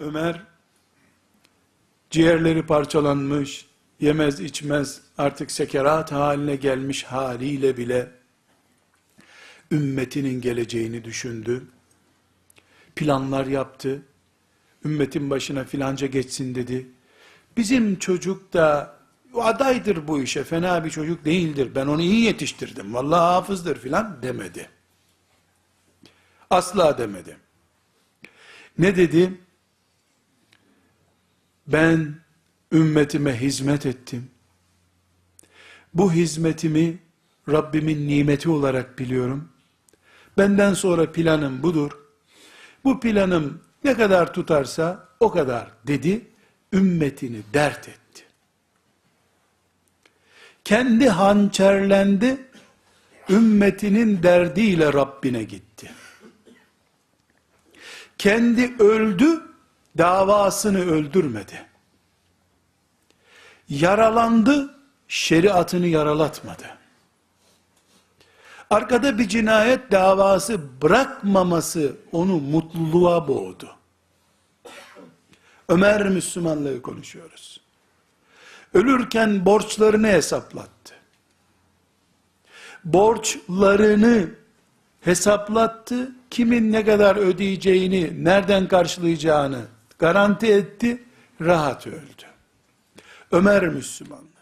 Ömer ciğerleri parçalanmış, yemez içmez artık sekerat haline gelmiş haliyle bile ümmetinin geleceğini düşündü. Planlar yaptı. Ümmetin başına filanca geçsin dedi. Bizim çocuk da adaydır bu işe, fena bir çocuk değildir. Ben onu iyi yetiştirdim. Vallahi hafızdır filan demedi. Asla demedi. Ne dedi? Ben ümmetime hizmet ettim. Bu hizmetimi Rabbimin nimeti olarak biliyorum. Benden sonra planım budur. Bu planım ne kadar tutarsa o kadar dedi. Ümmetini dert etti. Kendi hançerlendi. Ümmetinin derdiyle Rabbine gitti. Kendi öldü, davasını öldürmedi. Yaralandı, şeriatını yaralatmadı. Arkada bir cinayet davası bırakmaması onu mutluluğa boğdu. Ömer Müslümanlığı konuşuyoruz. Ölürken borçlarını hesaplattı. Borçlarını hesaplattı. Kimin ne kadar ödeyeceğini, nereden karşılayacağını garanti etti. Rahat öldü. Ömer Müslümanlığı.